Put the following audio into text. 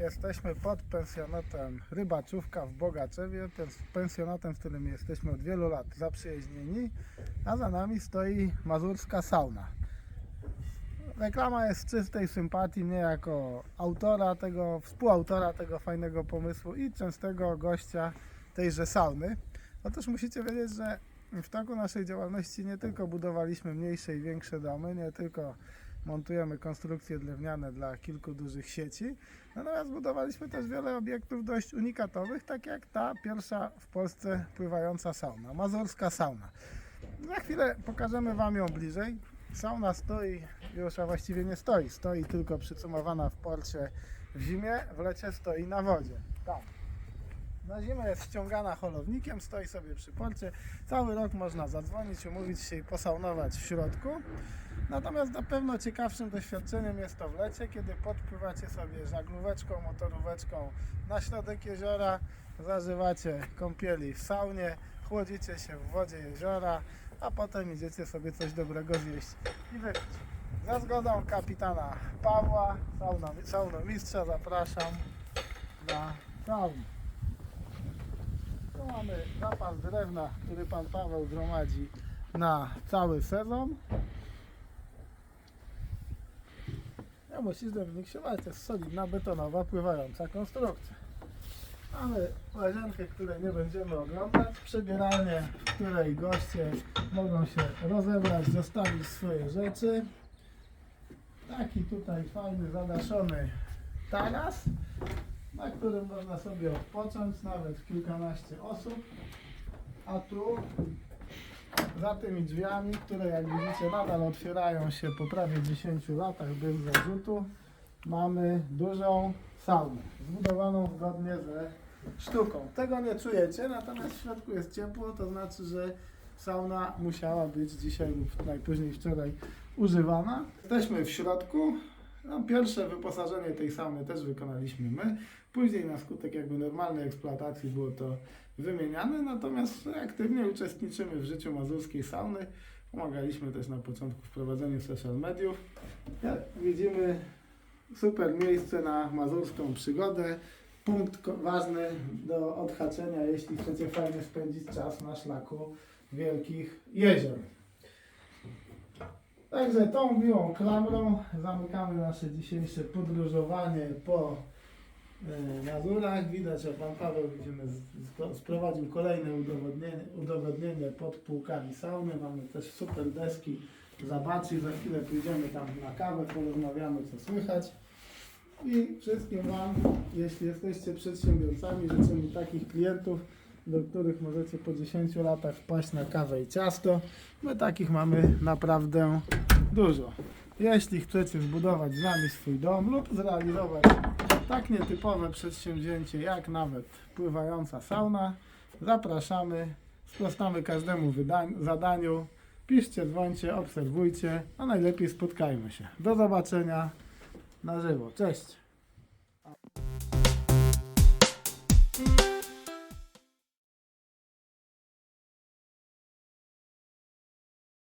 Jesteśmy pod pensjonatem Rybaczówka w Bogaczewie, pens- pensjonatem, w którym jesteśmy od wielu lat zaprzyjaźnieni, a za nami stoi mazurska sauna. Reklama jest czystej sympatii mnie jako autora tego, współautora tego fajnego pomysłu i częstego gościa tejże sauny. Otóż musicie wiedzieć, że w toku naszej działalności nie tylko budowaliśmy mniejsze i większe domy, nie tylko montujemy konstrukcje drewniane dla kilku dużych sieci, natomiast budowaliśmy też wiele obiektów dość unikatowych, tak jak ta pierwsza w Polsce pływająca sauna, mazurska sauna. Za chwilę pokażemy Wam ją bliżej. Sauna stoi już, a właściwie nie stoi, stoi tylko przycumowana w porcie w zimie, w lecie stoi na wodzie. Tam. Na zimę jest ściągana holownikiem, stoi sobie przy porcie. Cały rok można zadzwonić, umówić się i posaunować w środku. Natomiast na pewno ciekawszym doświadczeniem jest to w lecie, kiedy podpływacie sobie żaglóweczką, motoróweczką na środek jeziora, zażywacie kąpieli w saunie, chłodzicie się w wodzie jeziora, a potem idziecie sobie coś dobrego zjeść i wypić. Za zgodą kapitana Pawła, saunomistrza, zapraszam na saunę. Tu mamy zapas drewna, który pan Paweł gromadzi na cały sezon. Ja musisz drewnik się to jest solidna, betonowa, pływająca konstrukcja. Mamy łazienkę, której nie będziemy oglądać, przebieralnię, w której goście mogą się rozebrać, zostawić swoje rzeczy. Taki tutaj fajny, zadaszony taras, na którym można sobie odpocząć, nawet kilkanaście osób. A tu za tymi drzwiami, które jak widzicie nadal otwierają się po prawie 10 latach bez zarzutu, mamy dużą saunę, zbudowaną zgodnie ze sztuką. Tego nie czujecie, natomiast w środku jest ciepło, to znaczy, że sauna musiała być dzisiaj lub najpóźniej wczoraj używana. Jesteśmy w środku. No, pierwsze wyposażenie tej sauny też wykonaliśmy my. Później na skutek jakby normalnej eksploatacji było to wymieniane, natomiast aktywnie uczestniczymy w życiu mazurskiej sauny. Pomagaliśmy też na początku w prowadzeniu social mediów. Jak widzimy, super miejsce na mazurską przygodę. Punkt ważny do odhaczenia, jeśli chcecie fajnie spędzić czas na szlaku wielkich jezior. Także tą miłą klamrą zamykamy nasze dzisiejsze podróżowanie po e, Mazurach. Widać, że Pan Paweł widzimy, sprowadził kolejne udowodnienie, udowodnienie pod półkami sauny. Mamy też super deski zabaczy. Za chwilę pójdziemy tam na kawę, porozmawiamy co słychać. I wszystkim Wam, jeśli jesteście przedsiębiorcami, życzymy takich klientów, do których możecie po 10 latach wpaść na kawę i ciasto. My takich mamy naprawdę dużo. Jeśli chcecie zbudować z nami swój dom lub zrealizować tak nietypowe przedsięwzięcie jak nawet pływająca sauna, zapraszamy, sprostamy każdemu zadaniu. Piszcie, dzwońcie, obserwujcie, a najlepiej spotkajmy się. Do zobaczenia na żywo. Cześć!